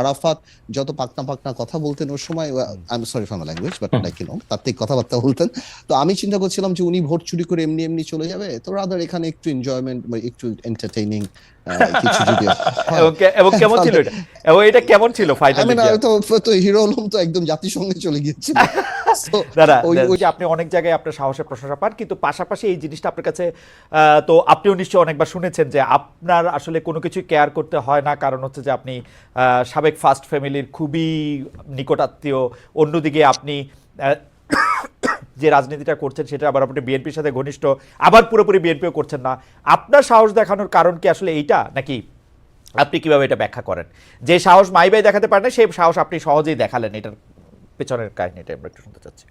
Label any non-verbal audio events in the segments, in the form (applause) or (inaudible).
আরাফাত যত পাকনা পাকনা কথা বলতেন ওর সময় I am sorry for my language but like you know থেকে কথাবার্তা বলতেন। তো আমি চিন্তা করছিলাম যে উনি ভোট চুরি করে এমনি এমনি চলে যাবে। তো রাদার এখানে একটু এনজয়মেন্ট একটু এন্টারটেইনিং কিছু যদি। (laughs) এবং কেমন ছিল এটা? এবং এটা কেমন ছিল ফাইনালি mean, তো তো হিরো আলম তো একদম জাতিসংঘে চলে গিয়েছিল (laughs) ওই- ওই- যে আপনি অনেক জায়গায় আপনার সাহসের প্রশংসা পান কিন্তু পাশাপাশি এই জিনিসটা আপনার কাছে আহ, তো আপনিও নিশ্চয়ই অনেকবার শুনেছেন যে আপনার আসলে কোনো কিছু কেয়ার করতে হয় না কারণ হচ্ছে যে আপনি আহ, সাবেক ফার্স্ট ফ্যামিলির খুবই নিকটাত্মীয় অন্যদিকে আপনি যে রাজনীতিটা করছেন সেটা আবার আপনি বিএনপির সাথে ঘনিষ্ঠ আবার পুরোপুরি বিএনপিও করছেন না। আপনার সাহস দেখানোর কারণ কি আসলে এইটা নাকি আপনি কীভাবে এটা ব্যাখ্যা করেন? যে সাহস মাইবাই দেখাতে পারেন সেই সাহস আপনি সহজেই দেখালেন এটার পেছনের কাহিনীটা আমরা একটু শুনতে চাচ্ছি।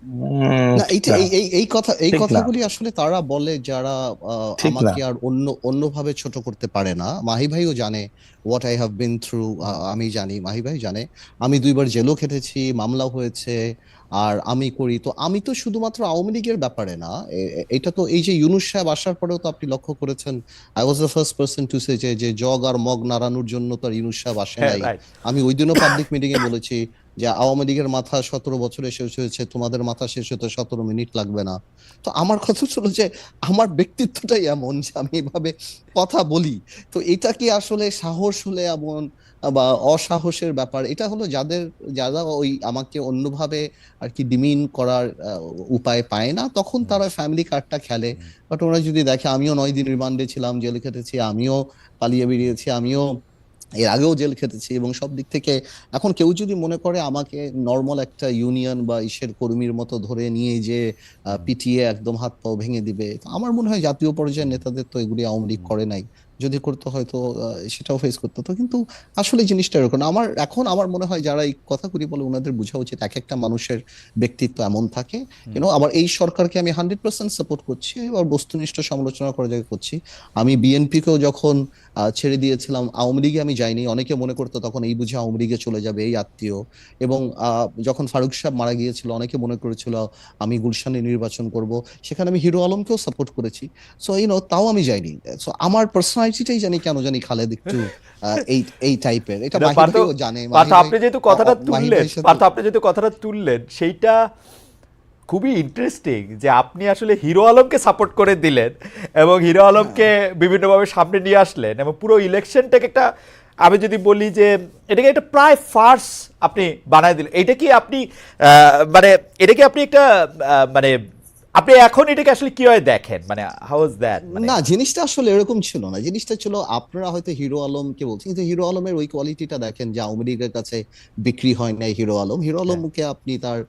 এই এই এই কথা এই কথাগুলি আসলে তারা বলে যারা আমাকে আর অন্য অন্যভাবে ছোট করতে পারে না। মাহি ভাইও জানে what I have been through আমি জানি মাহি ভাই জানে। আমি দুইবার জেলও খেটেছি মামলা হয়েছে আর আমি করি। তো আমি তো শুধুমাত্র আওয়ামী লীগের ব্যাপারে না এটা তো এই যে ইউনুস সাহেব আসার পরেও তো আপনি লক্ষ্য করেছেন I was the first person to say যে জগ আর মগ নাড়ানোর জন্য তো আর ইউনুস সাহেব আসে হ্যাঁ, নাই। আমি ওই দিনও পাবলিক মিটিং এ বলেছি যে আওয়ামী লীগের মাথা সতেরো বছরে শেষ হয়েছে তোমাদের মাথা শেষ হতে সতেরো মিনিট লাগবে না। তো আমার কথা ছিল যে আমার ব্যক্তিত্বটাই এমন যে আমি এভাবে কথা বলি। তো এটা কি আসলে সাহস হলে এমন বা অসাহসের ব্যাপার এটা হলো যাদের যারা ওই আমাকে অন্যভাবে আর কি ডিমিন করার উপায় পায় না তখন তারা ফ্যামিলি কার্ডটা খেলে। বাট ওরা যদি দেখে আমিও নয় দিন রিমান্ডে ছিলাম জেলে খেটেছি আমিও পালিয়ে বেরিয়েছি আমিও এর আগেও জেল খেটেছি এবং সব দিক থেকে এখন কেউ যদি মনে করে আমাকে নর্মাল একটা ইউনিয়ন বা ইসের কর্মীর মতো ধরে নিয়ে যে পিটিয়ে একদম হাত পাও ভেঙে দিবে তো আমার মনে হয় জাতীয় পর্যায়ের নেতাদের তো এগুলি আওয়ামী লীগ করে নাই। যদি করতে হয়তো সেটাও ফেস করতে। হতো কিন্তু আসলে জিনিসটা এরকম আমার এখন আমার মনে হয় যারা এই কথাগুলি বলে ওনাদের বোঝা উচিত এক একটা মানুষের ব্যক্তিত্ব এমন থাকে। ইউনো আবার এই সরকারকে আমি হান্ড্রেড পার্সেন্ট সাপোর্ট করছি এবার বস্তুনিষ্ঠ সমালোচনা করার জায়গায় করছি। আমি বিএনপিকেও যখন ছেড়ে দিয়েছিলাম আওয়ামী লীগে আমি যাইনি অনেকে মনে করতো তখন এই বুঝে আওয়ামী লীগে চলে যাবে এই আত্মীয়। এবং যখন ফারুক সাহেব মারা গিয়েছিল অনেকে মনে করেছিল আমি গুলশানে নির্বাচন করব। সেখানে আমি হিরো আলমকেও সাপোর্ট করেছি। সো ইউনো তাও আমি যাইনি। সো আমার জানি কেন জানি খালেদ একটু (laughs) এই এই টাইপের এটা জানে পার্থ আপনি যেহেতু কথাটা তুললেন পার্থ আপনি যেহেতু কথাটা তুললেন সেইটা খুবই ইন্টারেস্টিং যে আপনি আসলে হিরো আলমকে সাপোর্ট করে দিলেন এবং হিরো আলমকে বিভিন্নভাবে সামনে নিয়ে আসলেন এবং পুরো ইলেকশনটাকে একটা আমি যদি বলি যে এটাকে একটা প্রায় ফার্স আপনি বানায় দিলেন। এটা কি আপনি আহ, মানে এটা কি আপনি একটা মানে আপনি এখন এটাকে আসলে কীভাবে দেখেন? মানে হাউ ইজ দ্যাট না জিনিসটা আসলে এরকম ছিল না। জিনিসটা ছিল আপনারা হয়তো হিরো আলমকে বলছেন কিন্তু হিরো আলমের ওই কোয়ালিটিটা দেখেন যে আওয়ামী লীগের কাছে বিক্রি হয় নাই হিরো আলম। হিরো আলমকে আপনি তার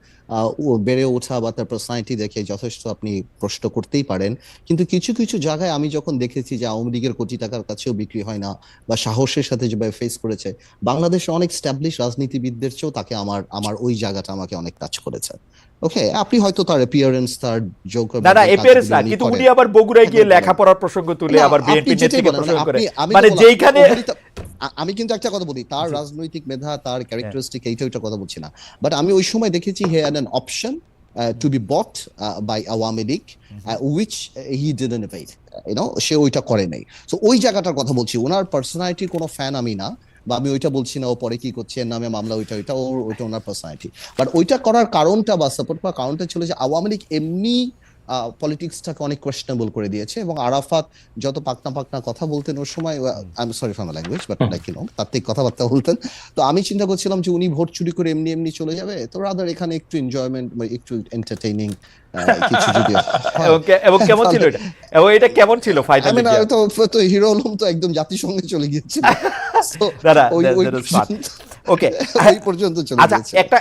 বেড়ে ওঠা বা তার পার্সোনালিটি দেখে যথেষ্ট আপনি প্রশ্ন করতেই পারেন। কিন্তু কিছু কিছু জায়গায় আমি যখন দেখেছি যে আওয়ামী লীগের কোটি টাকার কাছেও বিক্রি হয় না বা সাহসের সাথে যেভাবে ফেস করেছে বাংলাদেশে অনেক স্ট্যাবলিশ রাজনীতিবিদদের চেয়েও তাকে আমার আমার ওই জায়গাটা আমাকে অনেক টাচ করেছে। ওকে আপনি হয়তো তার অ্যাপিয়ারেন্স তার না না এপিয়ারেন্স না কিন্তু উনি আবার বগুড়ায় গিয়ে লেখাপড়ার প্রসঙ্গ তুলে আবার বিএনপি নেত্রীকে প্রসঙ্গ করে। মানে যেইখানে আমি কিন্তু একটা কথা বলি তার রাজনৈতিক মেধা তার ক্যারেক্টারিস্টিক এইটা ওইটা কথা বলছি না। বাট আমি ওই সময় দেখেছি he an option to be bought by Awami League which he didn't you know সে ওইটা করে নাই। সো ওই জায়গাটার কথা বলছি ওনার পার্সোনালিটির কোনো ফ্যান আমি না। বা আমি ওইটা বলছি না, ও পরে কি করছে, এর নামে মামলা, ওইটা ওইটা ওর ওইটা ওনার পার্সোনালিটি বাট ওইটা করার কারণটা বা সাপোর্ট করার কারণটা ছিল যে আওয়ামী লীগ এমনি পলিটিক্সটাকে অনেক কোয়েশ্চেনেবল করে দিয়েছে এবং আরাফাত যত পাকনা পাকনা কথা বলতেন ওর সময় I am sorry for my language but like you know তাত্ত্বিক কথাবার্তা বলতেন। তো আমি চিন্তা করছিলাম যে উনি ভোট চুরি করে এমনি এমনি চলে যাবে তো রাদার এখানে একটু এনজয়মেন্ট বা একটু এন্টারটেইনিং কিছু যদি (laughs) এবং কেমন ছিল এটা? এবং এটা কেমন ছিল I ফাইনালি তো তো হিরো আলম তো একদম জাতিসংঘে চলে গিয়েছিল। (laughs) দাদা ওই- ওই ওকে (laughs) ওই পর্যন্ত চলে আচ্ছা একটা